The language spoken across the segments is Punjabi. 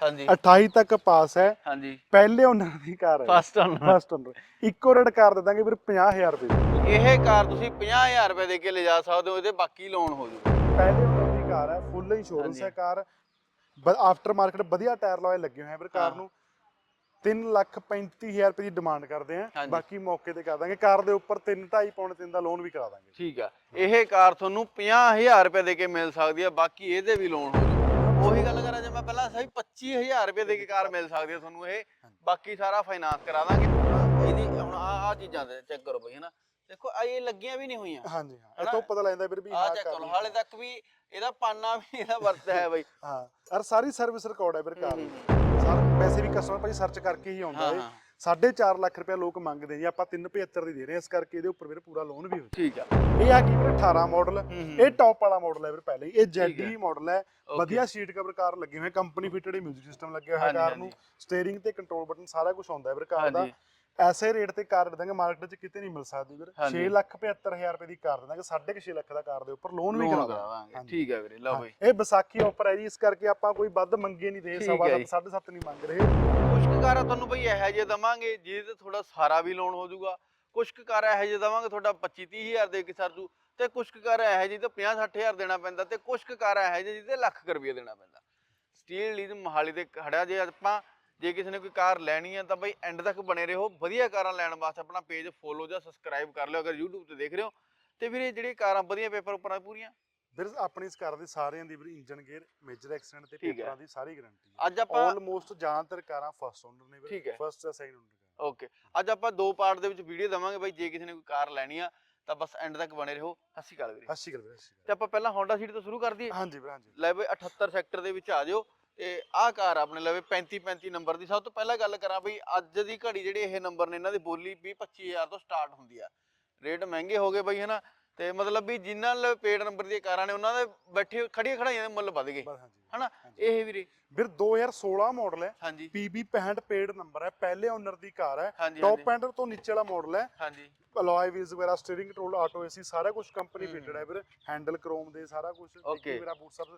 ਹਾਂਜੀ। 28 ਤੱਕ ਪਾਸ ਹੈ। ਹਾਂਜੀ। ਪਹਿਲੇ ਓਨਰ ਦੀ ਕਾਰ ਹੈ। ਫਸਟ ਓਨਰ ਫਸਟ ਓਨਰ ਇੱਕੋ ਰੇਟ ਕਾਰ ਦੇ ਦਾਂਗੇ ਵੀਰ 50000 ਰੁਪਏ ਇਹ ਕਾਰ ਤੁਸੀਂ 50000 ਰੁਪਏ ਦੇ ਕੇ ਲਿਜਾ ਸਕਦੇ ਹੋ ਇਹਦੇ ਬਾਕੀ ਲੋਨ ਹੋ ਜੂ। ਪਹਿਲੇ ਓਨਰ ਦੀ ਕਾਰ ਹੈ ਫੁੱਲ ਇੰਸ਼ੋਰੈਂਸ। ਹੈ ਕਾਰ। ਆਫਟਰ ਮਾਰਕੀਟ ਵਧੀਆ ਟਾਇਰ ਲਾਏ ਲੱਗੇ ਹੋਏ ਆ ਵੀਰ ਕਾਰ। ਨੂੰ। 3 ਲੱਖ 35000 ਰੁਪਏ ਦੀ ਡਿਮਾਂਡ ਕਰਦੇ ਆ। ਬਾਕੀ ਮੌਕੇ ਤੇ ਕਰ ਦਾਂਗੇ ਕਾਰ ਦੇ ਉੱਪਰ 3 2.5 ਪੌਂਡ 3 ਦਾ ਲੋਨ ਵੀ ਕਰਾ ਦਾਂਗੇ ਠੀਕ ਆ। ਇਹ ਕਾਰ ਤੁਹਾਨੂੰ 50000 ਰੁਪਏ ਦੇ ਕੇ ਮਿਲ ਸਕਦੀ ਹੈ ਬਾਕੀ ਇਹਦੇ ਵੀ ਲੋਨ ਹੋ ਜੂ। ਉਹੀ ਗੱਲ ਕਰਾਂ ਜੇ ਮੈਂ ਪਹਿਲਾਂ ਸਹੀ 25000 ਰੁਪਏ ਦੇ ਕੇ ਕਾਰ ਮਿਲ ਸਕਦੀ ਹੈ ਤੁਹਾਨੂੰ ਇਹ ਬਾਕੀ ਸਾਰਾ ਫਾਈਨਾਂਸ ਕਰਾ ਦਾਂਗੇ। ਇਹਦੀ ਹੁਣ ਆ ਆ ਚੀਜ਼ਾਂ ਦੇ ਚੈੱਕ ਕਰੋ ਬਈ ਹਨਾ। ਦੇਖੋ ਆ ਇਹ ਲੱਗੀਆਂ ਵੀ ਨਹੀਂ ਹੋਈਆਂ। ਹਾਂਜੀ ਹਾਂ? ਇਹ ਤੋਂ ਪਤਾ ਲੱਗਦਾ ਵੀਰ ਵੀ ਆ ਚੈੱਕ ਕਰ। ਹਾਲੇ ਤੱਕ ਵੀ ਇਹਦਾ ਪਾਨਾ ਵੀ ਇਹਦਾ ਵਰਤਿਆ ਹੈ ਬਈ। ਹਾਂ। ਔਰ ਸਾਰੀ ਸਰਵਿਸ ਰਿਕਾਰਡ ਹੈ ਵੀਰ ਕਾਰ ਸਰ ਵੈਸੇ ਵੀ ਕਸਟਮਰ ਭਾਈ ਸਰਚ ਕਰਕੇ ਹੀ ਆਉਂਦਾ ਹਾਂ। 4.5 ਲੱਖ ਰੁਪਏ ਲੋਕ ਮੰਗਦੇ ਜੀ ਆਪਾਂ 375 ਦੀ ਦੇ ਰਹੇ ਹਾਂ ਇਸ ਕਰਕੇ ਇਹਦੇ ਉੱਪਰ ਵੀਰ ਪੂਰਾ ਲੋਨ ਵੀ ਹੋ ਠੀਕ ਆ। ਇਹ ਆ ਕੀ ਵੀਰ 18 ਮਾਡਲ ਹੂੰ, ਹੂੰ, ਇਹ ਟੌਪ ਵਾਲਾ ਮਾਡਲ ਹੈ ਵੀਰ ਪਹਿਲੇ ਹੀ। ਇਹ ਹੈ। ਜੈਡੀ ਮਾਡਲ ਹੈ Okay, ਵਧੀਆ ਸੀਟ ਕਵਰ ਕਾਰ ਲੱਗੇ ਹੋਏ ਕੰਪਨੀ ਫਿਟਡ ਮਿਊਜ਼ਿਕ ਸਿਸਟਮ ਲੱਗਿਆ ਹੋਇਆ ਕਾਰ ਨੂੰ। ਸਟੀਅਰਿੰਗ ਤੇ ਕੰਟਰੋਲ ਬਟਨ ਸਾਰਾ ਕੁਝ ਆਉਂਦਾ ਹੈ ਵੀਰ ਕਾਰ ਦਾ ਐਸੇ ਰੇਟ ਤੇ ਕਾਰ ਦੇ ਦਾਂਗੇ ਮਾਰਕੀਟ 'ਚ ਕਿਤੇ ਨਹੀਂ ਮਿਲ ਸਕਦੀ ਵੀਰ ਹਾਂਜੀ। 6 ਲੱਖ 75000 ਰੁਪਏ ਦੀ ਕਾਰ ਦੇ ਦਾਂਗੇ 6.5 ਲੱਖ ਦਾ ਕਾਰ ਦੇ ਉੱਪਰ ਲੋਨ ਵੀ ਲੋਨ ਠੀਕ ਹੈ ਵੀਰੇ ਲਓ ਬਈ। ਇਹ ਵਿਸਾਖੀ ਆਫਰ ਹੈ ਜੀ ਇਸ ਕਰਕੇ ਆਪਾਂ ਕੋਈ ਵੱਧ ਮੰਗੇ ਨਹੀਂ ਦੇ ਸਵਾ ਹੈ ਸੱਤ ਜੀ। ਸਾਢੇ ਸੱਤ ਨਹੀਂ ਮੰਗ ਰਹੇ। ਕੁਝ ਕੁ ਕਾਰਾਂ ਤੁਹਾਨੂੰ ਬਈ ਇਹੋ ਜਿਹੇ ਦਵਾਂਗੇ ਜਿਹਦੇ ਤੇ ਥੋੜਾ ਸਾਰਾ ਵੀ ਲੋਨ ਹੋ ਜਾਊਗਾ। ਕੁਝ ਕੁ ਕਾਰਾਂ ਇਹੋ ਜਿਹੇ ਦਵਾਂਗੇ ਤੁਹਾਡਾ 25 30000 ਦੇ ਕੇ ਸਰ ਜੂ। ਤੇ ਕੁਝ ਕੁ ਕਾਰਾਂ ਇਹੋ ਜਿਹੀ ਤੇ 50 60000 ਦੇਣਾ ਪੈਂਦਾ ਤੇ ਕੁਝ ਕੁ ਕਾਰਾਂ ਇਹੋ ਜਿਹੇ ਜਿਹਦੇ ਲੱਖ ਰੁਪਏ ਦੇਣਾ ਪੈਂਦਾ। ਸਟੀਲ ਲੀਜ਼ ਮੋਹਾਲੀ ਤੇ ਖੜਿਆ ਜੇ ਆਪਾਂ ਜੇ ਕਿਸੇ ਨੇ ਕੋਈ ਕਾਰ ਲੈਣੀ ਹੈ ਤਾਂ ਬਈ ਐਂਡ ਤੱਕ ਬਣੇ ਰਹੋ। ਵਧੀਆ ਕਾਰਾਂ ਲੈਣ ਵਾਸਤੇ ਆਪਣਾ ਪੇਜ ਫੋਲੋ ਜਾਂ ਸਬਸਕ੍ਰਾਈਬ ਕਰ ਲਿਓ ਅਗਰ YouTube ਤੇ ਦੇਖ ਰਹੇ ਹੋ। ਤੇ ਵੀਰੇ ਜਿਹੜੀ ਕਾਰਾਂ ਵਧੀਆ ਪੇਪਰ ਉੱਪਰ ਪੂਰੀਆਂ। ਵੀਰ ਆਪਣੀ ਇਸ ਕਾਰ ਦੀ ਸਾਰਿਆਂ ਦੀ ਇੰਜਨ ਗੇਅਰ ਮੇਜਰ ਐਕਸੀਡੈਂਟ ਤੇ ਠੀਕ ਹੈ। ਪੇਪਰਾਂ ਦੀ ਸਾਰੀ ਗਾਰੰਟੀ ਹੈ। ਅੱਜ ਆਪਾਂ ਆਲਮੋਸਟ ਜ਼ਿਆਦਾਤਰ ਕਾਰਾਂ ਫਸਟ ਓਨਰ ਨੇ ਠੀਕ ਹੈ। ਫਸਟ ਜਾਂ ਸੈਕੰਡ ਓਨਰ ਓਕੇ ਅੱਜ ਆਪਾਂ ਦੋ ਪਾਰਟ ਦੇ ਵਿੱਚ ਵੀਡੀਓ ਦਵਾਂਗੇ ਬਈ ਜੇ ਕਿਸੇ ਨੇ ਕੋਈ ਕਾਰ ਲੈਣੀ ਆ ਤਾਂ ਬਸ ਐਂਡ ਤੱਕ ਬਣੇ ਰਹੋ। ਸਤਿ ਸ਼੍ਰੀ ਅਕਾਲ ਵੀਰੇ। ਅੱਛੀ ਗੱਲ ਵੀਰ ਤੇ ਆਪਾਂ ਪਹਿਲਾਂ Honda City ਤੋਂ ਸ਼ੁਰੂ ਕਰ ਦਈਏ। ਹਾਂਜੀ ਵੀਰ ਹਾਂਜੀ। ਲੈ ਬਈ 78 ਸੈਕਟਰ ਦੇ ਵਿੱਚ ਆ ਜਾਓ। ਤੇ ਆਹ ਕਾਰ ਆਪਣੇ ਲਵੇ 35 35 ਨੰਬਰ ਦੀ। ਸਭ ਤੋਂ ਪਹਿਲਾਂ ਗੱਲ ਕਰਾਂ ਬਈ ਅੱਜ ਦੀ ਘੜੀ ਜਿਹੜੇ ਇਹ ਨੰਬਰ ਨੇ ਇਹਨਾਂ ਦੀ ਬੋਲੀ 20 25000 ਤੋਂ ਸਟਾਰਟ ਹੁੰਦੀ ਆ। ਰੇਟ ਮਹਿੰਗੇ ਹੋ ਗਏ ਬਈ ਹਨਾ? ਤੇ ਮਤਲਬ ਵੀ ਜਿਨ੍ਹਾਂ ਨਾਲ ਪੇਡ ਨੰਬਰ ਦੀਆਂ ਕਾਰਾਂ ਨੇ ਉਹਨਾਂ ਦੇ ਬੈਠੇ ਖੜੀਆਂ ਖੜਾਈਆਂ ਦੇ ਮੁੱਲ ਵੱਧ ਗਏ। ਬਸ ਹਾਂਜੀ ਹਨਾ। ਇਹ ਵੀਰੇ। ਵੀਰ 2016 ਮਾਡਲ ਹੈ। PB 65 ਪੇਡ ਨੰਬਰ ਹੈ ਪਹਿਲੇ ਓਨਰ ਦੀ ਕਾਰ ਹੈ। ਟੌਪ ਐਂਡ ਤੋਂ ਨੀਚੇ ਵਾਲਾ ਮਾਡਲ ਹੈ। ਹਾਂਜੀ। ਅਲੋਏ ਵੀਲਸ ਵਗੈਰਾ ਸਟੀਅਰਿੰਗ ਕੰਟਰੋਲ ਆਟੋ ਏਸੀ ਸਾਰਾ ਕੁਝ ਕੰਪਨੀ ਫਿਟਡ ਹੈ ਵੀਰ। ਹੈਂਡਲ ਕ੍ਰੋਮ ਦੇ ਸਾਰਾ ਕੁਝ. ਮੇਰਾ ਬੂਟ ਸਭ।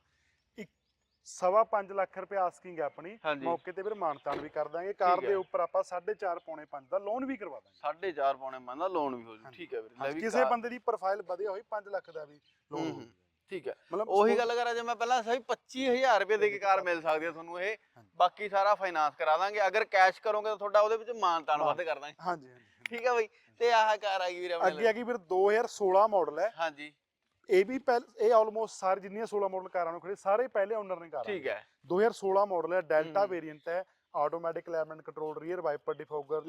ਸਵਾ ਪੰਜ ਲੱਖ ਰੁਪਏ ਆਸਕਿੰਗ ਹੈ ਆਪਣੀ ਮੌਕੇ ਤੇ ਵੀਰ ਮਾਨਤਾਨ ਵੀ ਕਰ ਦਾਂਗੇ। ਕਾਰ ਦੇ। ਉੱਪਰ ਆਪਾਂ 4.5 ਪੌਣੇ 5 ਦਾ ਲੋਨ ਵੀ ਕਰਵਾ ਦਾਂਗੇ। 4.5 ਪੌਣੇ ਮੰਨ ਦਾ ਲੋਨ ਵੀ ਹੋ ਜੂ। ਠੀਕ ਹੈ ਵੀਰੇ ਕਿਸੇ ਬੰਦੇ ਦੀ ਪ੍ਰੋਫਾਈਲ ਵਧੀਆ ਹੋਈ 5 ਲੱਖ ਦਾ ਵੀ ਲੋਨ ਹੂੰ। ਠੀਕ ਹੈ। ਮਤਲਬ ਉਹੀ ਗੱਲ ਕਰਾਂ ਜੇ ਮੈਂ ਪਹਿਲਾਂ ਸਹੀ 25000 ਰੁਪਏ ਦੇ ਕੇ ਕਾਰ ਮਿਲ ਸਕਦੀ ਹੈ ਤੁਹਾਨੂੰ ਇਹ। ਬਾਕੀ ਸਾਰਾ ਫਾਈਨਾਂਸ ਕਰਾ ਦਾਂਗੇ। ਅਗਰ ਕੈਸ਼ ਕਰੋਗੇ ਤਾਂ ਤੁਹਾਡਾ ਉਹਦੇ ਵਿੱਚ ਮਾਨ ਤਾਨ ਵੱਧ ਕਰ ਦਾਂਗੇ। ਹਾਂਜੀ ਠੀਕ ਹੈ ਬਈ ਤੇ ਆਹ ਕਾਰ ਆ ਗਈ ਵੀਰੇ ਅੱਗੇ ਆ ਗਈ ਵੀਰ 2016 ਮਾਡਲ ਹੈ। ਹਾਂਜੀ। ਇਹ ਵੀ ਪਹਿਲ ਇਹ ਆਲਮੋਸਟ ਸਾਰੇ ਜਿੰਨੀਆਂ 16 ਮਾਡਲ ਕਾਰਾਂ ਨੂੰ ਖੜੇ ਸਾਰੇ ਪਹਿਲੇ ਓਨਰ ਨੇ ਕਾਰਾਂ ਠੀਕ ਹੈ। 2016 ਮਾਡਲ ਹੈ ਡੈਲਟਾ। ਵੇਰੀਐਂਟ ਹੈ ਆਟੋਮੈਟਿਕ ਲੈਮਨ ਕੰਟਰੋਲ ਰੀਅਰ ਵਾਈਪਰ ਡਿਫੋਗਰ।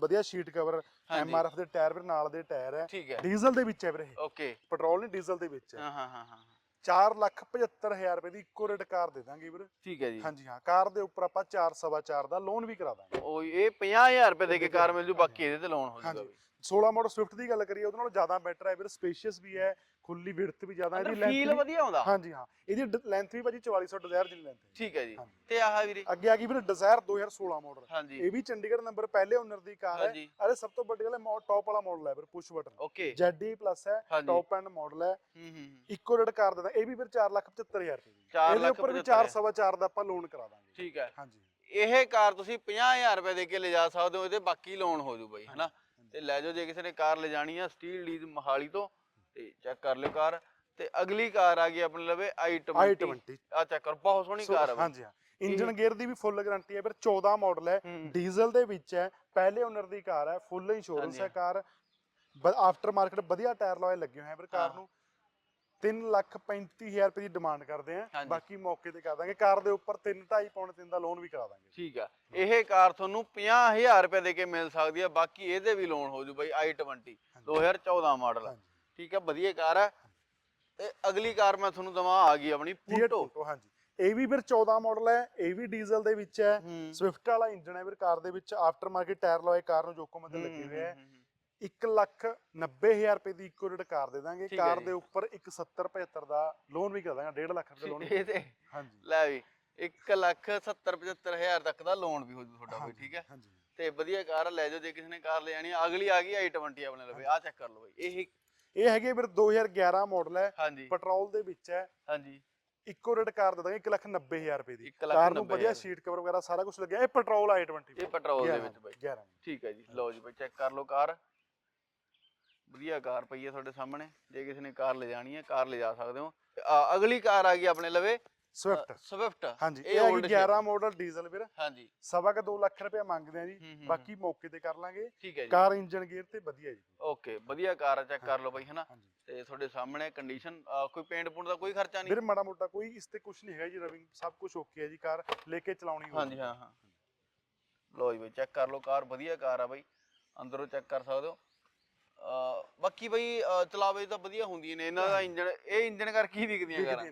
ਵਧੀਆ ਸ਼ੀਟ ਕਵਰ ਐਮਆਰਐਫ ਦੇ ਟਾਇਰ ਵੀ ਨਾਲ ਦੇ ਟਾਇਰ ਹੈ। ਡੀਜ਼ਲ ਦੇ ਵਿੱਚ ਹੈ ਵੀਰੇ ਓਕੇ ਪੈਟਰੋਲ ਨਹੀਂ ਡੀਜ਼ਲ ਦੇ ਵਿੱਚ ਹੈ। ਹਾਂ ਹਾਂ ਹਾਂ ਹਾਂ। 4 ਲੱਖ 75000 ਰੁਪਏ ਦੀ ਇੱਕੋ ਰੇਟ ਕਾਰ ਦੇ ਦਾਂਗੇ ਵੀਰ। ਠੀਕ ਹੈ ਜੀ। ਹਾਂਜੀ ਹਾਂ। ਕਾਰ ਦੇ ਉੱਪਰ ਆਪਾਂ 4 ਸਵਾ 4 ਦਾ ਲੋਨ ਵੀ ਕਰਾ ਦਾਂਗੇ। ਉਹ ਇਹ 50000 ਰੁਪਏ ਦੇ ਕੇ ਕਾਰ ਮਿਲ ਜੂ ਬਾਕੀ ਇਹਦੇ ਤੇ ਲੋਨ ਹੋ ਬਈ 16 ਮਾਡਲ ਸਵਿਫਟ ਦੀ ਗੱਲ ਕਰੀਏ ਉਹਦੇ ਨਾਲੋਂ ਜ਼ਿਆਦਾ ਬੈਟਰ ਹੈ ਵੀਰ। ਸਪੇਸ਼ੀਅਸ ਵੀ ਹੈ ਖੁੱਲੀ ਵਿਡਥ ਵੀ ਜ਼ਿਆਦਾ ਇਹਦੀ ਫੀਲ ਲੈਂਥ ਵਧੀਆ ਆਉਂਦਾ? ਹਾਂਜੀ ਹਾਂ। ਇਹਦੀ ਲੈਂਥ ਵੀ ਭਾਜੀ 4400 ਡਿਜ਼ਾਇਰ ਜਿੰਨੀ ਲੈਂਥ ਹੈ। ਠੀਕ ਹੈ ਜੀ। ਤੇ ਆਹ ਵੀਰੇ? ਅੱਗੇ ਆ ਗਈ ਵੀਰ ਡਿਜ਼ਾਇਰ 2016 ਮਾਡਲ ਹਾਂਜੀ। ਇਹ ਵੀ ਚੰਡੀਗੜ੍ਹ ਨੰਬਰ ਪਹਿਲੇ ਓਨਰ ਦੀ ਕਾਰ ਹੈ। ਅਰੇ ਸਭ ਤੋਂ ਵੱਡੀ ਗੱਲ ਹੈ ਟੌਪ ਵਾਲਾ ਮਾਡਲ ਹੈ ਵੀਰ push button okay. ZD plus ਹੈ ਹਾਂਜੀ। ਟੌਪ ਐਂਡ ਮਾਡਲ ਹੈ। ਹੂੰ ਹੂੰ ਹੂੰ। ਇੱਕੋ ਰੇਟ ਕਾਰ ਦਿੰਦਾ ਇਹ ਵੀ ਫਿਰ 475000 ਰੁਪਏ ਦੀ। ਇਹਦੇ ਉੱਪਰ ਵੀ 75 4 ਸਵਾ 4 ਦਾ ਆਪਾਂ ਲੋਨ ਕਰਾ ਦਾਂਗੇ। ਠੀਕ ਹੈ। ਹਾਂਜੀ। ਇਹ ਕਾਰ ਤੁਸੀਂ 50000 ਰੁਪਏ ਦੇ ਕੇ ਲਿਜਾ ਸਕਦੇ ਹੋ ਇਹਦੇ ਬਾਕੀ ਲੋਨ ਹੋ ਜੂ ਬਈ ਹਨਾ? ਤੇ ਲੈ ਜਾਓ ਜੇ ਕਿਸੇ ਨੇ ਕਾਰ ਲਿਜਾਣੀ ਆ ਸਟੀਲ ਲੀਜ਼ ਮੋਹਾਲੀ ਤੋਂ ਤੇ ਚੈੱਕ ਕਰ ਲਿਓ ਕਾਰ। ਤੇ ਅਗਲੀ ਕਾਰ ਆ ਗਈ ਆਪਣੇ ਲਵੇ i20 i20 ਆ ਚੈੱਕ ਕਰ ਬਹੁਤ ਸੋਹਣੀ ਕਾਰ ਆ ਹਾਂਜੀ ਹਾਂ। ਇੰਜਨ ਗੇਅਰ ਦੀ ਵੀ ਫੁੱਲ ਗਾਰੰਟੀ ਹੈ ਫਿਰ 14 ਮਾਡਲ ਹੈ। ਹੂੰ। ਡੀਜ਼ਲ ਦੇ ਵਿੱਚ ਹੈ ਪਹਿਲੇ ਓਨਰ ਦੀ ਕਾਰ ਹੈ ਫੁੱਲ ਇੰਸ਼ੋਰੈਂਸ। ਹੈ ਕਾਰ। ਆਫਟਰ ਮਾਰਕੀਟ ਵਧੀਆ ਟਾਇਰ ਲਾਏ ਲੱਗੇ ਹੋਏ ਆ ਫਿਰ ਕਾਰ ਹਾਂ। ਨੂੰ। 3 ਲੱਖ 35000 ਰੁਪਏ ਦੀ ਡਿਮਾਂਡ ਕਰਦੇ ਆ। ਬਾਕੀ ਮੌਕੇ ਤੇ ਕਰ ਦਾਂਗੇ। ਕਾਰ ਦੇ ਉੱਪਰ 3 2.5 ਪੌਂਡ 3 ਦਾ ਲੋਨ ਵੀ ਕਰਾ ਦਾਂਗੇ। ਠੀਕ ਆ। ਇਹ ਕਾਰ ਤੁਹਾਨੂੰ 50000 ਰੁਪਏ ਦੇ ਕੇ ਮਿਲ ਸਕਦੀ ਆ। ਬਾਕੀ ਇਹਦੇ ਵੀ ਲੋਨ ਹੋ ਜੂ ਬਈ i20 2014 ਮਾਡਲ ਹਾਂਜੀ। ਠੀਕ ਆ ਵਧੀਆ ਕਾਰ ਆ ਤੇ ਅਗਲੀ ਕਾਰ ਮੈਂ ਤੁਹਾਨੂੰ ਦਵਾ ਆ ਗਈ ਆਪਣੀ ਪੂਟੋ ਹਾਂਜੀ। ਇਹ ਵੀ ਫਿਰ 14 ਮਾਡਲ ਹੈ ਇਹ ਵੀ ਡੀਜ਼ਲ ਦੇ ਵਿੱਚ ਹੈ। ਹੂੰ। ਸਵਿਫਟ ਵਾਲਾ ਇੰਜਨ ਹੈ ਵੀਰ ਕਾਰ ਦੇ ਵਿੱਚ। ਆਫਟਰ ਮਾਰਕੀਟ ਟਾਇਰ ਲਾਏ ਕਾਰ ਨੂੰ ਜੋਕੋ ਮਤੇ ਲੱਗੇ ਹੋਏ ਹੈ। 1 ਲੱਖ 90000 ਰੁਪਏ ਦੀ ਇੱਕੋ ਰੇਟ ਕਾਰ ਦੇ ਦਾਂਗੇ। ਠੀਕ ਹੈ ਕਾਰ ਜੀ। ਦੇ ਉੱਪਰ ਇੱਕ 70 75 ਦਾ ਲੋਨ ਵੀ ਕਰ ਦਾਂਗੇ 1.5 ਲੱਖ ਰੁਪਏ ਲੋਨ ਇਹ ਤੇ ਹਾਂਜੀ। ਲੈ ਵੀ 1 ਲੱਖ 70 75000 ਤੱਕ ਦਾ ਲੋਨ ਵੀ ਹੋ ਜੂ ਤੁਹਾਡਾ ਹਾਂਜੀ, ਠੀਕ ਹੈ। ਹਾਂਜੀ। ਤੇ ਵਧੀਆ ਕਾਰ ਲੈ ਜਾਓ ਜੇ ਕਿਸੇ ਨੇ ਕਾਰ ਲੈ ਜਾਣੀ ਆ। ਅਗਲੀ ਆ ਗਈ i20 ਆਪਣੇ ਲਵੇ ਆ ਚੈੱਕ ਕਰ ਲਓ ਬਈ। ਇਹ ਇਹ ਹੈਗੇ ਵੀਰ 2011 ਮਾਡਲ ਹੈ ਹਾਂਜੀ। ਪੈਟਰੋਲ ਦੇ ਵਿੱਚ ਹੈ। ਹਾਂਜੀ। ਇੱਕੋ ਰੇਟ ਕਾਰ ਦੇ ਦਾਂਗੇ 190000 ਰੁਪਏ ਦੀ। ਕਾਰ ਨੂੰ ਵਧੀਆ। ਸੀਟ ਕਵਰ ਵਗੈਰਾ ਸਾਰਾ ਕੁਝ ਲੱਗਿਆ। ਇਹ ਪੈਟਰੋਲ ਆਈ 20 ਇਹ ਪੈਟਰੋਲ ਦੇ ਵਿੱਚ ਬਾਈ। 11 ਠੀਕ ਹੈ ਜੀ। ਲਓ ਜੀ ਬਾਈ ਚੈੱਕ ਕਰ ਲਓ ਕਾਰ। ਵਧੀਆ ਕਾਰ ਪਈ ਹੈ ਤੁਹਾਡੇ ਸਾਹਮਣੇ। ਜੇ ਕਿਸੇ ਨੇ ਕਾਰ ਲੈ ਜਾਣੀ ਹੈ ਕਾਰ ਲੈ ਜਾ ਸਕਦੇ ਹੋ। ਅਗਲੀ ਕਾਰ ਆ ਗਈ ਆਪਣੇ ਲਵੇ। ਸਵਿਫਟ ਸਵਿਫਟ ਹਾਂਜੀ ਇਹ ਹੈਗੀ old 11 ਮਾਡਲ ਡੀਜ਼ਲ ਵੀਰ। ਹਾਂਜੀ। ਸਵਾ ਕੇ 2 ਲੱਖ ਰੁਪਏ ਮੰਗਦੇ ਆ ਜੀ। ਬਾਕੀ ਮੌਕੇ ਤੇ ਕਰ ਲਾਂਗੇ। ਠੀਕ ਹੈ ਜੀ। ਕਾਰ ਇੰਜਨ ਗੇਅਰ ਤੇ ਵਧੀਆ ਜੀ। ਓਕੇ ਵਧੀਆ ਕਾਰ ਚੈੱਕ ਕਰ ਲਓ ਬਾਈ ਹਨਾ। ਤੇ ਤੁਹਾਡੇ ਸਾਹਮਣੇ ਕੰਡੀਸ਼ਨ ਕੋਈ ਪੇਂਟ ਪੂੰਟ ਦਾ ਕੋਈ ਖਰਚਾ ਨਹੀਂ? ਵੀਰ ਮਾੜਾ ਮੋਟਾ ਕੋਈ ਇਸ ਤੇ ਕੁਝ ਨਹੀਂ ਹੈਗਾ ਜੀ ਰਵਿੰਗ ਸਭ ਕੁਝ ਓਕੇ ਹੈ ਜੀ ਕਾਰ ਲੈ ਕੇ ਚਲਾਉਣੀ ਹਾਂਜੀ ਹਾਂ ਹਾਂ। ਲਓ ਜੀ ਬਾਈ ਚੈੱਕ ਕਰ ਲਓ ਕਾਰ ਵਧੀਆ ਕਾਰ ਆ ਬਾਈ। ਅੰਦਰੋਂ ਚੈੱਕ ਕਰ ਸਕਦੇ ਹੋ। ਬਾਕੀ ਬਾਈ ਚਲਾਵੇ ਤਾਂ ਵਧੀਆ ਹੁੰਦੀਆਂ ਨੇ ਇਹਨਾਂ ਦਾ ਇੰਜਨ ਇਹ ਇੰਜਨ ਕਰਕੇ ਹੀ ਵਿਕਦੀਆਂ ਕਾਰਾਂ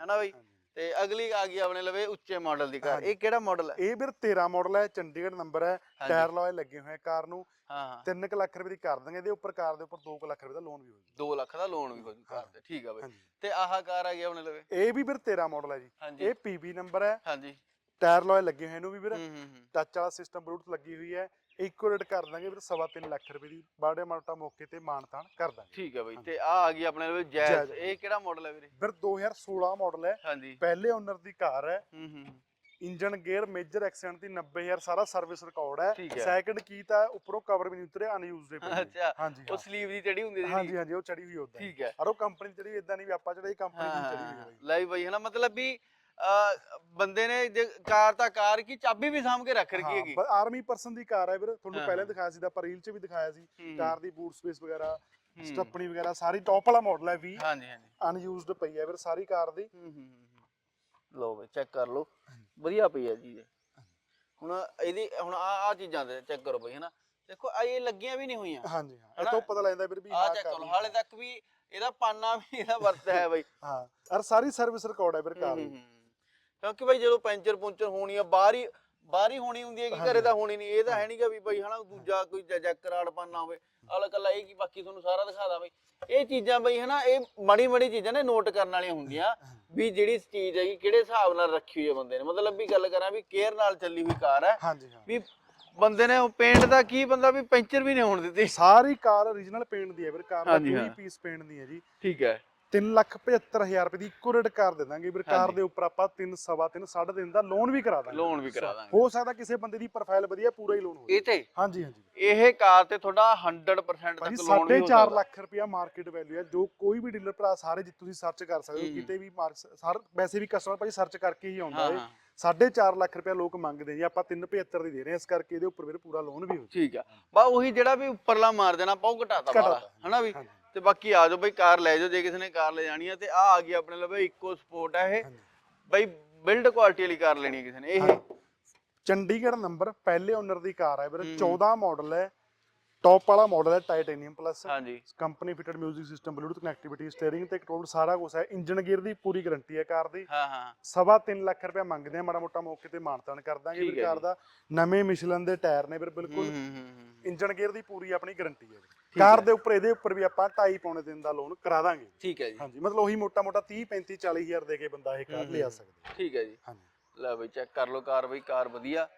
ਹੈਨਾ ਬਾਈ। ਤੇ ਅਗਲੀ ਆ ਗਈ ਆਪਣੇ ਲਵੇ ਉੱਚੇ ਮਾਡਲ ਦੀ ਕਾਰ। ਇਹ ਕਿਹੜਾ ਮਾਡਲ ਹੈ? ਇਹ ਵੀਰ 13 ਮਾਡਲ ਹੈ ਚੰਡੀਗੜ੍ਹ ਨੰਬਰ ਹੈ। ਟਾਇਰ ਲੋਏ ਲੱਗੇ ਹੋਏ ਕਾਰ ਨੂੰ। ਹਾਂ ਹਾਂ। 3 ਲੱਖ ਰੁਪਏ ਦੀ ਕਰ ਦਾਂਗੇ ਇਹਦੇ ਉੱਪਰ ਕਾਰ ਦੇ ਉੱਪਰ 2 ਲੱਖ ਰੁਪਏ ਦਾ ਲੋਨ ਵੀ ਹੋ ਜੂ 2 ਲੱਖ ਦਾ ਲੋਨ ਵੀ ਹੋ। ਜੂ ਕਾਰ ਤੇ ਠੀਕ ਆ ਬਾਈ। ਤੇ ਆਹ ਕਾਰ ਆ ਗਈ ਆਪਣੇ ਲਵੇ। ਇਹ ਵੀ ਵੀਰ 13 ਮਾਡਲ ਹੈ ਜੀ। ਇਹ ਪੀਬੀ ਨੰਬਰ ਹੈ। ਹਾਂਜੀ। ਟਾਇਰ ਲੋਏ ਲੱਗੇ ਹੋਏ ਇਹਨੂੰ ਵੀ ਵੀਰ। ਹੂੰ ਹੂੰ ਹੂੰ। ਟੱਚ ਵਾਲਾ ਸਿਸਟਮ ਬਲੂਟੁੱਥ ਲੱਗੀ ਹੋਈ ਹੈ। ਇੱਕੋ ਰੇਟ ਕਰ ਦਾਂਗੇ ਵੀਰ ਸਵਾ ਤਿੰਨ ਲੱਖ ਰੁਪਏ ਦੀ ਬਾੜੇ ਮਾਲਟਾ ਮੌਕੇ ਤੇ ਮਾਨਤਾਨ ਕਰ ਦਾਂਗੇ ਠੀਕ ਆ ਬਾਈ। ਤੇ ਆ ਆ ਗਈ ਆਪਣੇ ਲਵੇ ਜੈਜ਼। ਇਹ ਕਿਹੜਾ ਮਾਡਲ ਹੈ ਵੀਰੇ ਵੀਰ 2016 ਮਾਡਲ ਹੈ ਹਾਂਜੀ ਪਹਿਲੇ ਓਨਰ ਦੀ ਕਾਰ ਹੈ ਹੂੰ ਹੂੰ ਹੂੰ। ਇੰਜਨ ਗੇਅਰ ਮੇਜਰ ਐਕਸੀਡੈਂਟ ਦੀ 90000 ਸਾਰਾ ਸਰਵਿਸ ਰਿਕਾਰਡ ਹੈ ਹੈ। ਸੈਕਿੰਡ ਕੀ ਤਾਂ ਉੱਪਰੋਂ ਕਵਰ ਵੀ ਨਹੀਂ ਉਤਰੇ ਅਨਯੂਜ਼ਡ ਪਏ ਨੇ। ਅੱਛਾ ਹਾਂਜੀ ਉਹ ਹਾਂ। ਸਲੀਵ ਦੀ ਚੜੀ ਹੁੰਦੀ ਹੈ ਹਾਂਜੀ ਜਿਹੜੀ ਹਾਂਜੀ ਉਹ ਚੜੀ ਹੋਈ ਉਦਾਂ ਠੀਕ ਹੈ ਔਰ ਉਹ ਕੰਪਨੀ ਚੜੀ ਇਦਾਂ ਨਹੀਂ ਵੀ ਆਪਾਂ ਚੜਾਈ ਕੰਪਨੀ ਹਾਂ ਦੀ ਚੜੀ ਹਾਂ, ਹੋਈ ਹੈ ਬਾਈ। ਹਨਾ ਮਤਲਬ ਵੀ ਬੰਦੇ ਨੇ ਜੇ ਕਾਰ ਤਾਂ ਕਾਰ ਕੀ ਚਾਬੀ ਵੀ ਸਾਂਭ ਕੇ ਰੱਖ ਰੱਖੀ ਹੈਗੀ। ਆਰਮੀ ਪਰਸਨ ਦੀ ਕਾਰ ਹੈ ਵੀਰ ਤੁਹਾਨੂੰ ਪਹਿਲਾਂ। ਦਿਖਾਇਆ ਸੀ ਦਾ ਆਪਾਂ ਰੀਲ 'ਚ ਵੀ ਦਿਖਾਇਆ ਸੀ ਕਾਰ ਦੀ ਬੂਟ ਸਪੇਸ ਵਗੈਰਾ। ਸਟੱਪਣੀ ਵਗੈਰਾ ਸਾਰੀ ਟੌਪ ਵਾਲਾ ਮਾਡਲ ਹੈ ਵੀ ਹਾਂਜੀ ਹਾਂਜੀ। ਅਨਯੂਜ਼ਡ ਪਈ ਹੈ ਵੀਰ ਸਾਰੀ ਕਾਰ ਦੀ। ਲਓ ਬਈ ਚੈੱਕ ਕਰ ਲਓ। ਵਧੀਆ ਪਈ ਹੈ ਜੀ ਹੁਣ ਇਹਦੀ ਹੁਣ ਆ ਆ ਚੀਜ਼ਾਂ ਦੇ ਚੈੱਕ ਕਰੋ ਬਈ ਹਨਾ। ਦੇਖੋ ਆ ਇਹ ਲੱਗੀਆਂ ਵੀ ਨਹੀਂ ਹੋਈਆਂ। ਹਾਂਜੀ ਹਾਂ ਤੋਂ ਪਤਾ ਲੱਗਦਾ ਵੀਰ ਵੀ ਆ ਚੈੱਕ ਕਾਰ ਹਾਲੇ ਤੱਕ ਵੀ ਇਹਦਾ ਪਾਨਾ ਵੀ ਇਹਦਾ ਵਰਤਿਆ ਹੈ ਬਈ। ਹਾਂ ਔਰ ਸਾਰੀ ਸਰਵਿਸ ਰਿਕਾਰਡ ਹੈ ਵੀਰ ਕਾਰ ਦੀ ਹੂੰ, ਹੂੰ। ਕਿਉਂਕਿ ਬਈ ਜਦੋਂ ਪੈਂਚਰ ਪੁੰਚਰ ਹੋਣੀ ਆ ਬਾਹਰ ਹੀ ਬਾਹਰ ਹੀ ਹੋਣੀ ਹੁੰਦੀ ਹੈ ਕਿ ਘਰੇ। ਤਾਂ ਹੋਣੀ ਨਹੀਂ ਇਹ ਤਾਂ ਹੈ ਨਹੀਂਗਾ ਵੀ ਬਈ ਹਨਾ ਦੂਜਾ ਕੋਈ ਜੈਕ ਰਾੜ ਪਾਨਾ ਹੋਵੇ ਅਲ ਕੱਲਾ ਇਹ ਕੀ ਬਾਕੀ ਤੁਹਾਨੂੰ ਸਾਰਾ ਦਿਖਾਦਾ ਬਈ। ਇਹ ਚੀਜ਼ਾਂ ਬਈ ਹਨਾ ਇਹ ਮਾੜੀ ਮਾੜੀ ਚੀਜ਼ਾਂ ਨੇ ਨੋਟ ਕਰਨ ਵਾਲੀਆਂ ਹੁੰਦੀਆਂ ਵੀ ਜਿਹੜੀ ਚੀਜ਼ ਹੈਗੀ ਕਿਹੜੇ ਹਿਸਾਬ ਨਾਲ ਰੱਖੀ ਹੋਈ ਹੈ ਬੰਦੇ ਨੇ। ਮਤਲਬ ਵੀ ਗੱਲ ਕਰਾਂ ਵੀ ਕੇਅਰ ਨਾਲ ਚੱਲੀ ਹੋਈ ਕਾਰ ਹੈ ਹਾਂਜੀ ਹਾਂ। ਵੀ ਬੰਦੇ ਨੇ ਪੇਂਟ ਦਾ ਕੀ ਬੰਦਾ ਵੀ ਪੈਂਚਰ ਵੀ ਨਹੀਂ ਹੋਣ ਦਿੱਤੀ। ਸਾਰੀ ਕਾਰ origignal ਪੇਂਟ ਦੀ ਹੈ ਵੀਰ ਕਾਰ ਦਾ ਹਾਂ। ਪੀਸ ਪੇਂਟ ਦੀ ਹੈ ਜੀ। ਠੀਕ ਹੈ। 375000 ਰੁਪਏ ਦੀ ਇੱਕੋ ਰੇਟ ਕਾਰ ਦੇ ਦਾਂਗੇ ਵੀਰ। ਕਾਰ। ਦੇ ਉੱਪਰ ਆਪਾਂ 3 ਸਵਾ 3 3.5 ਦਾ ਲੋਨ ਵੀ ਕਰਾ ਦਾਂਗੇ। ਲੋਨ ਵੀ ਕਰਾ ਦਾਂਗੇ। ਹੋ ਸਕਦਾ ਕਿਸੇ ਬੰਦੇ ਦੀ ਪ੍ਰੋਫਾਈਲ ਵਧੀਆ ਪੂਰਾ ਹੀ ਲੋਨ ਹੋ ਜਾਵੇ। ਇਹ ਤੇ? ਹਾਂਜੀ ਹਾਂਜੀ। ਇਹ ਕਾਰ ਤੇ ਤੁਹਾਡਾ 100% ਭਾਜੀ ਤੱਕ ਲੋਨ ਵੀ ਹੋ 4.5 ਸਕਦਾ। ਲੱਖ ਰੁਪਇਆ ਮਾਰਕੀਟ ਵੈਲਿਊ ਹੈ। ਜੋ ਕੋਈ ਵੀ ਡੀਲਰ ਭਰਾ ਸਾਰੇ ਜਿੱਥੇ ਤੁਸੀਂ ਸਰਚ ਕਰ ਸਕਦੇ ਹੋ। ਕਿਤੇ ਵੀ ਮਾਰਕ ਹਰ ਵੈਸੇ ਵੀ ਕਸਟਮਰ ਭਾਜੀ ਸਰਚ ਕਰਕੇ ਹੀ ਆਉਂਦਾ ਹਾਂ ਹੈ। ਹਾਂ 4.5 ਲੱਖ ਰੁਪਇਆ ਲੋਕ ਮੰਗਦੇ ਜੀ। ਆਪਾਂ 375 ਦੀ ਦੇ ਰਹੇ ਹਾਂ ਇਸ ਕਰਕੇ ਇਹਦੇ ਉੱਪਰ ਵੀਰ ਪੂਰਾ ਲੋਨ ਵੀ ਹੋ ਠੀਕ ਆ। ਬਾ ਉਹੀ ਜਿਹੜਾ ਵੀ ਉੱਪਰਲਾ ਮਾਰ ਦੇਣਾ ਪਾਉ ਘਟਾਤਾ ਵਾਲਾ ਘਟਾਤਾ। ਹਨਾ ਵੀ? ਹਾਂਜੀ। ਤੇ ਬਾਕੀ ਆ ਜਾਓ ਬਈ ਕਾਰ ਲੈ ਜਾਓ ਜੇ ਕਿਸੇ ਨੇ ਕਾਰ ਲੈ ਜਾਣੀ ਆ ਤੇ ਆ ਆ ਗਈ ਆਪਣੇ ਲਵੇ ਇੱਕੋ ਸਪੋਰਟ ਹੈ ਇਹ ਬਈ ਬਿਲਡ ਕੁਆਲਿਟੀ ਵਾਲੀ ਕਾਰ ਲੈਣੀ ਹੈ ਕਿਸੇ ਨੇ ਇਹ। ਚੰਡੀਗੜ੍ਹ ਨੰਬਰ ਪਹਿਲੇ ਓਨਰ ਦੀ ਕਾਰ ਹੈ ਵੀਰ ਹੂੰ। 14 ਮਾਡਲ ਹੈ ਟੌਪ ਵਾਲਾ ਮਾਡਲ ਹੈ ਟਾਈਟੇਨੀਅਮ ਪਲੱਸ ਹਾਂਜੀ। Company fitted 뮤직 system bluetooth connectivity steering ਤੇ ਕੰਟਰੋਲ ਸਾਰਾ ਕੁਝ ਹੈ। ਇੰਜਨ ਗੇਅਰ ਦੀ ਪੂਰੀ ਗਾਰੰਟੀ ਹੈ ਕਾਰ ਦੀ। ਹਾਂ ਹਾਂ ਸਵਾ 3 ਲੱਖ ਰੁਪਏ ਮੰਗਦੇ ਆ ਮਾੜਾ ਮੋਟਾ ਮੌਕੇ ਤੇ ਮਾਨਤਾਨ ਕਰ ਦਾਂਗੇ ਵੀਰ ਕਾਰ। ਦਾ। ਨਵੇਂ ਮਿਸ਼ਲਨ ਦੇ ਟਾਇਰ ਨੇ ਵੀਰ ਬਿਲਕੁਲ। ਇੰਜਨ ਗੇਅਰ ਦੀ ਪੂਰੀ ਆਪਣੀ ਗਾਰੰਟੀ ਹੈ। ਕਾਰ। ਦੇ ਉੱਪਰ ਇਹਦੇ ਉੱਪਰ ਵੀ ਆਪਾਂ 2.5 ਪੌਣੇ ਦਿਨ ਦਾ ਲੋਨ ਕਰਾ ਦਾਂਗੇ। ਠੀਕ ਹੈ ਜੀ। ਹਾਂਜੀ ਮਤਲਬ ਉਹੀ ਮੋਟਾ ਮੋਟਾ 30 35 40 ਹਜ਼ਾਰ ਦੇ ਕੇ ਬੰਦਾ ਇਹ ਕਾਰ ਲਿਆ। ਸਕਦਾ। ਠੀਕ ਹੈ ਜੀ। ਹਾਂਜੀ। ਲੈ ਬਈ ਚੈੱਕ ਕਰ ਲਓ ਕਾਰ ਬਈ ਕਾਰ ਵਧੀਆ।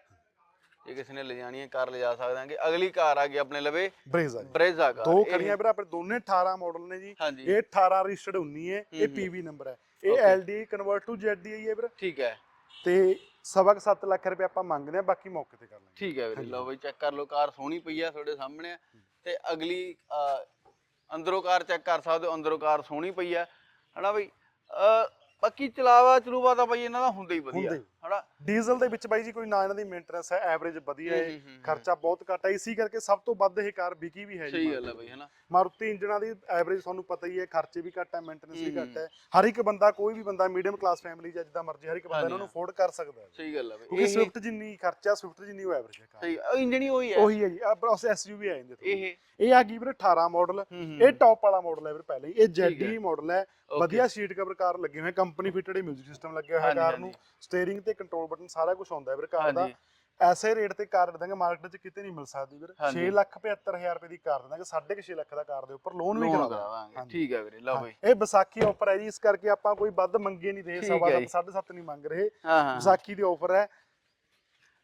ਜੇ ਕਿਸੇ ਨੇ ਲੈ ਜਾਣੀ ਹੈ ਕਾਰ ਲਿਜਾ ਸਕਦਾਂਗੇ ਅਗਲੀ ਕਾਰ ਆ ਗਈ ਆਪਣੇ ਲਵੇ। ਬਰੇਜ਼ਾ ਬਰੇਜ਼ਾ ਕਾਰ ਦੋ ਇਹ- ਖੜੀਆਂ ਵੀਰ ਆਪਣੇ ਦੋਨੇ 18 ਮਾਡਲ ਨੇ ਜੀ। ਹਾਂਜੀ। ਇਹ 18 ਰਜਿਸਟਰਡ 19 ਹੈ ਇਹ। ਪੀਵੀ ਨੰਬਰ ਹੈ। ਇਹ Okay. LD convert to ZD ਹੈ ਵੀਰ। ਠੀਕ ਹੈ। ਤੇ ਸਵਾ ਕੁ ਸੱਤ ਲੱਖ ਰੁਪਏ ਆਪਾਂ ਮੰਗਦੇ ਆ ਬਾਕੀ ਮੌਕੇ ਤੇ ਕਰ ਲਾਂਗੇ। ਠੀਕ ਹੈ ਵੀਰੇ ਹਾਂਜੀ। ਲਓ ਬਈ ਚੈੱਕ ਕਰ ਲਓ ਕਾਰ ਸੋਹਣੀ ਪਈ ਆ ਤੁਹਾਡੇ ਸਾਹਮਣੇ। ਆ। ਤੇ ਅਗਲੀ ਅਹ, ਅੰਦਰੋਂ ਕਾਰ ਚੈੱਕ ਕਰ ਸਕਦੇ ਹੋ ਅੰਦਰੋਂ ਕਾਰ ਸੋਹਣੀ ਪਈ ਆ। ਹਨਾ ਬਈ? ਅਹ, ਬਾਕੀ ਚਲਾਵਾ ਚਲੂਵਾ ਤਾਂ ਬਈ ਇਹਨਾਂ ਦਾ ਹੁੰਦਾ ਹੀ ਵਧੀਆ। ਹੁੰਦਾ। ਹਨਾ? ਡੀਜ਼ਲ ਦੇ ਵਿੱਚ ਬਾਈ ਜੀ ਕੋਈ ਨਾ ਇਹਨਾਂ ਦੀ ਮੇਨਟੇਨੈਂਸ ਹੈ ਐਵਰੇਜ ਵਧੀਆ ਹੂੰ, ਖਰਚਾ ਬਹੁਤ ਘੱਟ ਹੈ। ਇਸੇ ਕਰਕੇ ਸਭ ਤੋਂ ਵੱਧ ਇਹ ਕਾਰ ਵਿਕੀ ਵੀ ਹੈ ਜੀ ਸਹੀ ਗੱਲ ਹੈ ਬਈ। ਹਨਾ? ਮਾਰੂਤੀ ਇੰਜਨਾਂ ਦੀ ਐਵਰੇਜ ਤੁਹਾਨੂੰ ਪਤਾ ਹੀ ਹੈ ਖਰਚੇ ਵੀ ਘੱਟ ਹੈ ਮੇਨਟੇਨੈਂਸ ਵੀ ਘੱਟ ਹੈ। ਹਰ ਇੱਕ ਬੰਦਾ ਕੋਈ ਵੀ ਬੰਦਾ ਮੀਡੀਅਮ ਕਲਾਸ ਫੈਮਿਲੀ ਜਾਂ ਜਿੱਦਾਂ ਮਰਜ਼ੀ ਹਰ ਇੱਕ ਬੰਦਾ ਇਹਨਾਂ ਨੂੰ। ਅਫੋਰਡ ਕਰ ਸਕਦਾ ਹੈ। ਸਹੀ ਗੱਲ ਹੈ ਬਈ। ਕਿਉਂਕਿ ਸਵਿਫਟ ਜਿੰਨੀ ਖਰਚਾ ਸਵਿਫਟ ਜਿੰਨੀ ਉਹ ਐਵਰੇਜ ਹੈ ਕਾਰ। ਸਹੀ ਇੰਜਣ ਹੀ ਉਹੀ ਹੈ। ਉਹੀ ਹੈ ਜੀ। ਆ ਬਸ ਐਸਯੂਵੀ ਆ ਜਾਂਦੇ। ਇਹ? ਇਹ ਆ ਗਈ ਵੀਰੇ 18 ਮਾਡਲ ਇਹ ਟੌਪ ਵਾਲਾ ਮਾਡਲ ਹੈ ਵੀਰੇ ਪਹਿਲੇ ਇਹ ਜੈਡੀ ਮਾਡਲ ਹੈ। ਵਧੀਆ ਸੀਟ ਕਵਰ ਕਾਰ ਲੱਗੇ ਹੋਏ। ਕੰਪਨੀ ਫਿਟਡ 뮤직 ਸਿਸਟਮ ਲੱਗਿਆ ਹੋਇਆ ਕਾਰ। ਨੂੰ। ਸਟੀਅਰਿੰਗ ਤੇ ਕੰਟਰੋਲ ਬਟਨ ਸਾਰਾ ਕੁਝ ਆਉਂਦਾ ਹੈ ਵੀਰੇ ਕਾਰ ਦਾ। ਐਸੇ ਰੇਟ ਤੇ ਕਾਰ ਦੇ ਦਾਂਗੇ ਮਾਰਕੀਟ 'ਚ ਕਿਤੇ ਨਹੀਂ ਮਿਲ ਸਕਦੀ ਵੀਰ। ਹਾਂਜੀ। 6 ਲੱਖ 75000 ਰੁਪਏ ਦੀ ਕਾਰ ਦੇ ਦਾਂਗੇ 6.5 ਲੱਖ ਦਾ ਕਾਰ ਦੇ ਉੱਪਰ ਲੋਨ ਵੀ ਕਰਾ ਹਾਂਜੀ। ਠੀਕ ਹੈ ਵੀਰੇ ਲਓ ਬਈ। ਇਹ ਵਿਸਾਖੀ ਆਫਰ ਹੈ ਜੀ ਇਸ ਕਰਕੇ ਆਪਾਂ ਕੋਈ ਵੱਧ ਮੰਗੇ ਨਹੀਂ ਠੀਕ ਸਵਾ ਸਾਢੇ ਸੱਤ ਨਹੀਂ ਮੰਗ ਰਹੇ। ਵਿਸਾਖੀ ਦੀ ਆਫਰ ਹੈ।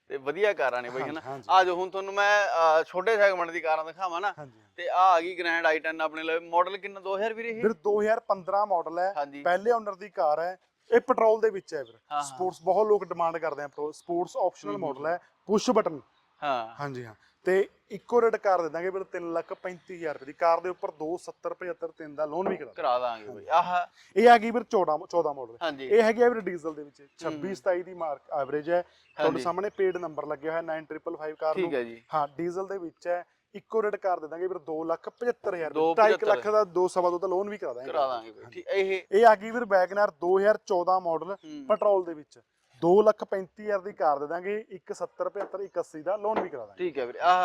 ਤੇ ਵਧੀਆ ਕਾਰਾਂ ਨੇ ਬਈ ਹਨਾ। ਆ ਜਾਓ ਹੁਣ ਤੁਹਾਨੂੰ ਮੈਂ ਛੋਟੇ ਸੈਗਮੈਂਟ ਦੀ ਕਾਰਾਂ ਦਿਖਾਵਾਂ ਨਾ। ਤੇ ਆ ਆ ਗਈ ਗ੍ਰੈਂਡ i10 ਆਪਣੇ ਲਈ। ਮਾਡਲ ਕਿੰਨਾ? 2000 ਵੀਰੇ ਇਹ? ਵੀਰ 2015 ਮਾਡਲ ਹੈ। ਪਹਿਲੇ ਓਨਰ ਦੀ ਕਾਰ ਹੈ। ਇਹ ਪੈਟਰੋਲ ਦੇ ਵਿੱਚ ਹੈ ਵੀਰ। ਸਪੋਰਟਸ ਬਹੁਤ ਲੋਕ ਡਿਮਾਂਡ ਕਰਦੇ ਆ ਸਪੋਰਟਸ ਆਪਸ਼ਨਲ ਮਾਡਲ ਹੈ ਪੁਸ਼ ਬਟਨ। ਹਾਂ। ਹਾਂਜੀ ਹਾਂ। ਤੇ ਇੱਕੋ ਰੇਟ ਕਾਰ ਦੇ ਦਾਂਗੇ ਵੀਰ 335000 ਰੁਪਏ ਦੀ। ਕਾਰ ਦੇ ਉੱਪਰ 270 75 ਤਿੰਨ ਦਾ ਲੋਨ ਵੀ ਕਰਾ ਕਰਾ ਦਾਂਗੇ। ਬਈ। ਆਹ। ਇਹ ਆ ਗਈ ਵੀਰ 14 14 ਮਾਡਲ ਹਾਂਜੀ। ਇਹ ਹੈਗੀ ਆ ਵੀਰ ਡੀਜ਼ਲ ਦੇ ਵਿੱਚ। 26 27 ਦੀ ਮਾਰਕ ਐਵਰੇਜ ਹੈ। ਤੁਹਾਡੇ। ਸਾਹਮਣੇ ਪੇਡ ਨੰਬਰ ਲੱਗਿਆ ਹੋਇਆ 9555 ਕਾਰ ਠੀਕ ਨੂੰ। ਹੈ ਜੀ। ਹਾਂ ਡੀਜ਼ਲ ਦੇ ਵਿੱਚ ਹੈ। ਇੱਕੋ ਰੇਟ ਕਰ ਦੇ ਦਾਂਗੇ ਵੀਰ 275000 ਦੋ 2.5 ਪਝੱਤਰ। ਲੱਖ ਦਾ 2 ਸਵਾ ਦੋ ਦਾ ਲੋਨ ਵੀ ਕਰਾ ਦਾਂਗੇ। ਕਰਾ ਦਾਂਗੇ ਬਈ ਠੀਕ ਇਹ ਇਹ ਆ ਗਈ ਵੀਰ ਵੈਗਨਰ 2014 ਮਾਡਲ ਪੈਟਰੋਲ ਦੇ ਵਿੱਚ। 235000 ਦੀ ਕਾਰ ਦੇ ਦਾਂਗੇ 170 75 180 ਦਾ ਲੋਨ ਵੀ ਕਰਾ ਦਾਂਗੇ। ਠੀਕ ਹੈ ਵੀਰੇ ਆਹ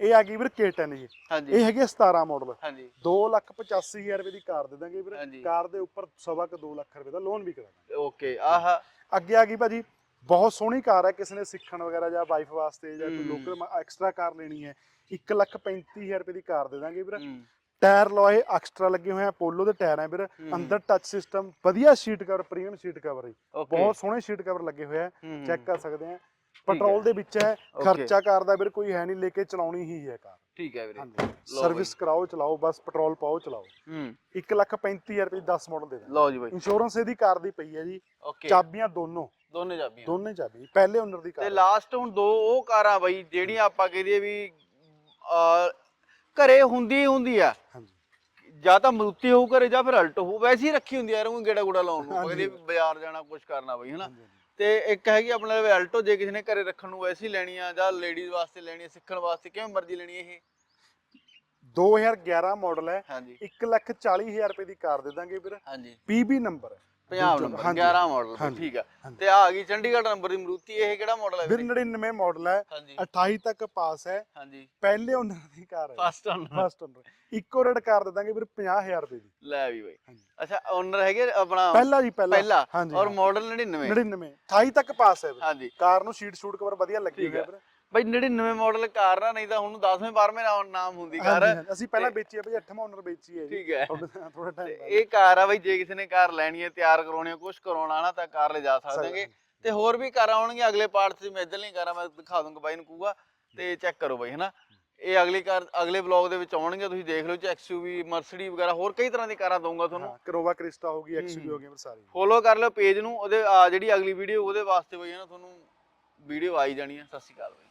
ਇਹ ਆ ਗਈ ਵੀਰ K10 ਜੀ। ਹਾਂਜੀ। ਇਹ ਹੈਗੀ ਆ 17 ਮਾਡਲ ਹਾਂਜੀ। 285000 ਰੁਪਏ ਦੀ ਕਾਰ ਦੇ ਦਾਂਗੇ ਵੀਰ। ਕਾਰ ਦੇ ਉੱਪਰ ਸਵਾ ਕੁ 2 ਲੱਖ ਰੁਪਏ ਦਾ ਲੋਨ ਵੀ ਕਰਾ ਦਾਂਗੇ। ਓਕੇ ਆਹ ਅੱਗੇ ਆ ਗਈ ਭਾਜੀ ਬਹੁਤ ਸੋਹਣੀ ਕਾਰ ਹੈ। ਕਿਸੇ ਨੇ ਸਿੱਖਣ ਵਗੈਰਾ ਜਾਂ ਵਾਈਫ ਵਾਸਤੇ ਜਾਂ ਕੋਈ। ਲੋਕਲ ਐਕਸਟਰਾ ਕਾਰ ਲੈਣੀ ਹੈ 135000 ਰੁਪਏ ਦੀ ਕਾਰ ਦੇ ਦਾਂਗੇ ਵੀਰ। ਟਾਇਰ ਲੋਏ ਐਕਸਟਰਾ ਲੱਗੇ ਹੋਏ ਆ ਪੋਲੋ ਦੇ ਟਾਇਰ ਆ ਵੀਰ। ਅੰਦਰ ਟੱਚ ਸਿਸਟਮ ਵਧੀਆ seat cover premium seat cover ਹੈ ਬਹੁਤ ਸੋਹਣੇ ਸੀਟ ਕਵਰ ਲੱਗੇ ਹੋਏ ਆ। ਚੈੱਕ ਕਰ ਸਕਦੇ ਆ। ਪੈਟਰੋਲ ਦੇ ਵਿੱਚ ਹੈ. ਖਰਚਾ ਕਾਰ ਦਾ ਵੀਰ ਕੋਈ ਹੈ ਨਹੀਂ ਲੈ ਕੇ ਚਲਾਉਣੀ ਹੀ ਹੈ ਕਾਰ। ਠੀਕ ਹੈ ਵੀਰੇ। ਸਰਵਿਸ ਕਰਾਓ ਚਲਾਓ ਬਸ ਪੈਟਰੋਲ ਪਾਓ ਚਲਾਓ। ਹੂੰ। 135000 ਰੁਪਏ ਦੀ 10 ਮਾਡਲ ਦੇ ਲਓ ਜੀ ਬਈ। ਇੰਸ਼ੋਰੈਂਸ ਇਹਦੀ ਕਾਰ ਦੀ ਪਈ ਹੈ ਜੀ। ਚਾਬੀਆਂ ਦੋਨੋਂ। ਦੋਨੇ ਚਾਬੀਆਂ। ਦੋਨੇ ਚਾਬੀ ਪਹਿਲੇ ਓਨਰ ਦੀ ਤੇ ਕਾਰ ਹੈ। ਲਾਸਟ ਹੁਣ ਦੋ ਉਹ ਕਾਰਾਂ ਬਈ ਜਿਹੜੀਆਂ ਆਪਾਂ ਕਹਦੇ ਵੀ ਘਰੇ ਹੁੰਦੀ ਹੁੰਦੀ ਆ। ਹਾਂਜੀ। ਜਾਂ ਤਾਂ ਮਰੂਤੀ ਹੋਊ ਘਰੇ ਜਾਂ ਫਿਰ ਅਲਟੋ ਹੋਊ ਵੈਸੇ ਹੀ ਰੱਖੀ ਹੁੰਦੀ ਆ ਰੂੰ ਗੇੜਾ ਗੂੜਾ ਲਾਉਣ ਨੂੰ। ਕਦੇ ਬਾਜ਼ਾਰ ਜਾਣਾ ਕੁਝ ਕਰਨਾ ਬਈ ਹਨਾ। ਤੇ ਇੱਕ ਹੈਗੀ ਆਪਣੇ ਲਈ ਅਲਟੋ ਜੇ ਕਿਸੇ ਨੇ ਘਰੇ ਰੱਖਣ ਨੂੰ ਵੈਸੇ ਹੀ ਲੈਣੀ ਆ ਜਾਂ ਲੇਡੀਜ਼ ਵਾਸਤੇ ਲੈਣੀ ਆ ਸਿੱਖਣ ਵਾਸਤੇ ਕਿਵੇਂ ਮਰਜ਼ੀ ਲੈਣੀ ਇਹ? 2011 ਮਾਡਲ ਹੈ ਹਾਂਜੀ। 140000 ਰੁਪਏ ਦੀ ਕਾਰ ਦੇ ਦਾਂਗੇ ਵੀਰ ਹਾਂਜੀ। ਪੀਬੀ ਨੰਬਰ ਹੈ। ਪੰਜਾਬ ਨੰਬਰ ਹਾਂਜੀ, 11 ਮਾਡਲ ਠੀਕ ਆ। ਤੇ ਆ ਗਈ ਚੰਡੀਗੜ੍ਹ ਨੰਬਰ ਦੀ ਮਰੂਤੀ ਇਹ ਕਿਹੜਾ ਮਾਡਲ ਹੈ ਵੀਰ? ਵੀਰੇ? 99 ਮਾਡਲ ਹੈ ਹਾਂਜੀ। 28 ਤੱਕ ਪਾਸ ਹੈ। ਹਾਂਜੀ। ਪਹਿਲੇ ਓਨਰ ਦੀ ਕਾਰ ਹੈ ਫਸਟ ਓਨਰ ਫਸਟ ਓਨਰ ਇੱਕੋ ਰੇਟ ਕਾਰ ਦੇ ਦਾਂਗੇ ਵੀਰ 50000 ਰੁਪਏ ਦੀ ਲੈ ਵੀ ਬਈ। ਅੱਛਾ ਓਨਰ ਹੈਗੇ ਆਪਣਾ? ਪਹਿਲਾ ਜੀ ਪਹਿਲਾ। ਔਰ। ਮਾਡਲ 99 99 28 ਤੱਕ ਪਾਸ ਹੈ ਵੀਰ। ਹਾਂਜੀ। ਕਾਰ ਨੂੰ ਸ਼ੀਟ ਸ਼ੂਟ ਕਵਰ ਵਧੀਆ ਲੱਗੀ ਹੋਈ ਹੈ। ਵੀਰ। ਬਈ 99 ਮਾਡਲ ਕਾਰ ਨਾ ਨਹੀਂ ਤਾਂ ਹੁਣ 10ਵੇਂ 12ਵੇਂ ਨਾਮ ਹੁੰਦੀ ਕਾਰ। ਹਾਂਜੀ। ਅਸੀਂ ਪਹਿਲਾਂ ਵੇਚੀ ਹੈ ਭਾਈ 8ਵਾਂ ਓਨਰ ਵੇਚੀ ਹੈ ਜੀ। ਠੀਕ ਹੈ। ਥੋੜਾ ਤੇ ਟਾਈਮ ਇਹ ਕਾਰ ਆ ਬਈ ਜੇ ਕਿਸੇ ਨੇ ਕਾਰ ਲੈਣੀ ਹੈ ਤਿਆਰ ਕਰਾਉਣੀ ਹੈ ਕੁਝ ਕਰਾਉਣਾ ਨਾ ਤਾਂ ਕਾਰ ਲੈ ਜਾ ਸਕਦੇ ਸਕਦੇਗੇ ਤੇ ਹੋਰ ਵੀ ਕਾਰਾਂ ਆਉਣਗੀਆਂ ਅਗਲੇ ਪਾਰਟ 'ਚ ਮੈਂ ਇਧਰ ਨਹੀਂ ਕਾਰਾਂ ਮੈਂ ਦਿਖਾ ਦੂੰਗਾ ਬਾਈ ਨੂੰ ਕਹੂਗਾ ਤੇ ਚੈੱਕ ਕਰੋ ਬਾਈ ਹਨਾ। ਇਹ ਅਗਲੀ ਕਾਰ ਅਗਲੇ ਵਲੌਗ ਦੇ ਵਿੱਚ ਆਉਣਗੀਆਂ ਤੁਸੀਂ ਦੇਖ ਲਓ ਚ ਐਕਸਯੂਵੀ ਮਰਸੀਡੀ ਵਗੈਰਾ ਹੋਰ ਕਈ ਤਰ੍ਹਾਂ ਦੀ ਕਾਰਾਂ ਦਊਂਗਾ ਤੁਹਾਨੂੰ। ਕਰੋਵਾ ਕ੍ਰਿਸਟਾ ਹੋ ਗਈ ਐਕਸਯੂਵੀ ਹੂੰ। ਗਈ ਸਾਰੀ ਫੋਲੋ ਕਰ ਲਿਓ ਪੇਜ ਨੂੰ ਉਹਦੇ ਆ ਜਿਹੜੀ ਅਗਲੀ ਵੀਡੀਓ ਉਹਦੇ ਵਾਸਤੇ ਬਈ ਨਾ ਤੁਹਾਨੂੰ ਵੀਡੀਓ ਆਈ ਜਾਣੀ ਹੈ। ਸਤਿ ਸ਼੍ਰੀ ਅਕਾਲ ਬਾਈ।